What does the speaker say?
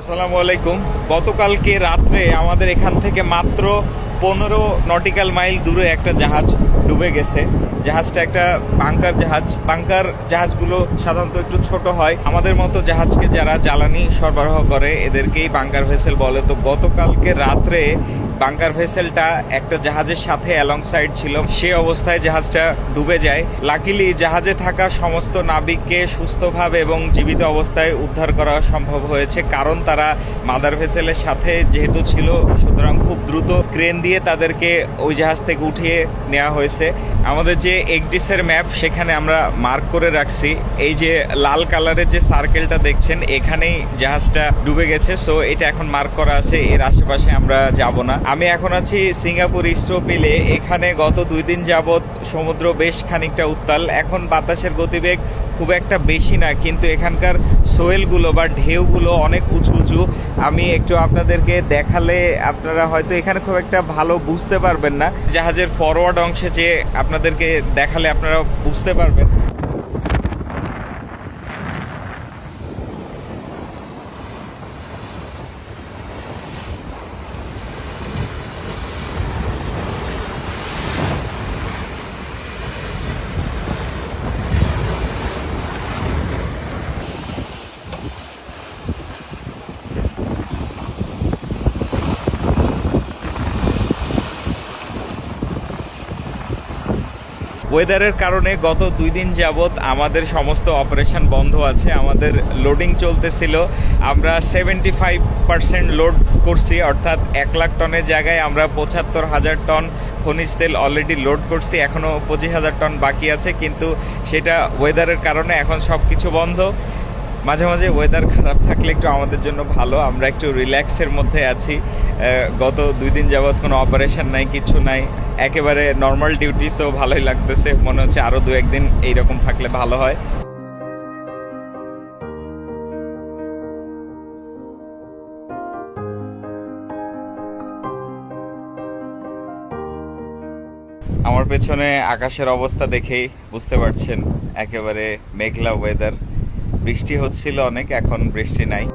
আসসালামু আলাইকুম। গতকালকে রাত্রে আমাদের এখান থেকে মাত্র পনেরো নটিক্যাল মাইল দূরে একটা জাহাজ ডুবে গেছে। জাহাজটা একটা বাংকার জাহাজ। বাংকার জাহাজগুলো সাধারণত একটু ছোট হয়। আমাদের মতো জাহাজকে যারা জ্বালানি সরবরাহ করে, এদেরকেই বাংকার ভেসেল বলে। তো গতকালকে রাত্রে বাংকার ভেসেলটা একটা জাহাজের সাথে অ্যালং সাইড ছিল। সেই অবস্থায় জাহাজটা ডুবে যায়। লাকিলি জাহাজে থাকা সমস্ত নাবিককে সুস্থভাবে এবং জীবিত অবস্থায় উদ্ধার করা সম্ভব হয়েছে। কারণ তারা মাদার ভেসেলের সাথে যেহেতু ছিল, সুতরাং খুব দ্রুত ক্রেন দিয়ে তাদেরকে ওই জাহাজ থেকে উঠিয়ে নেওয়া হয়েছে। আমাদের যে একডিসের ম্যাপ সেখানে আমরা মার্ক করে রাখছি। এই যে লাল কালারের যে সার্কেলটা দেখছেন, এখানেই জাহাজটা ডুবে গেছে। সো এটা এখন মার্ক করা আছে। এর আশেপাশে আমরা যাব না। আমি এখন আছি সিঙ্গাপুর ইস্টোপিলে এখানে গত দুই দিন যাবৎ সমুদ্র বেশ খানিকটা উত্তাল। এখন বাতাসের গতিবেগ খুব একটা বেশি না, কিন্তু এখানকার সোয়েলগুলো বা ঢেউগুলো অনেক উঁচু উঁচু। আমি একটু আপনাদেরকে দেখালে আপনারা হয়তো এখানে খুব একটা ভালো বুঝতে পারবেন না। জাহাজের ফরওয়ার্ড অংশে যে আপনাদেরকে দেখালে আপনারা বুঝতে পারবেন। ওয়েদারের কারণে গত দুই দিন যাবৎ আমাদের সমস্ত অপারেশন বন্ধ আছে। আমাদের লোডিং চলতেছিল। আমরা সেভেন্টি ফাইভ পার্সেন্ট লোড করছি, অর্থাৎ এক লাখ টনের জায়গায় আমরা পঁচাত্তর হাজার টন খনিজ তেল অলরেডি লোড করছি। এখনও পঁচিশ হাজার টন বাকি আছে, কিন্তু সেটা ওয়েদারের কারণে এখন সব কিছু বন্ধ। মাঝে মাঝে ওয়েদার খারাপ থাকলে একটু আমাদের জন্য ভালো। আমরা একটু রিল্যাক্সের মধ্যে আছি। গত দুই দিন যাবৎ কোনো অপারেশন নাই, কিছু নাই। একেবারে নর্মাল ডিউটি সো ভালোই লাগতেছে। মনে হচ্ছে আরও দু একদিন এইরকম থাকলে ভালো হয়। আমার পেছনে আকাশের অবস্থা দেখেই বুঝতে পারছেন, একেবারে মেঘলা ওয়েদার বৃষ্টি হচ্ছিল অনেক, এখন বৃষ্টি নাই।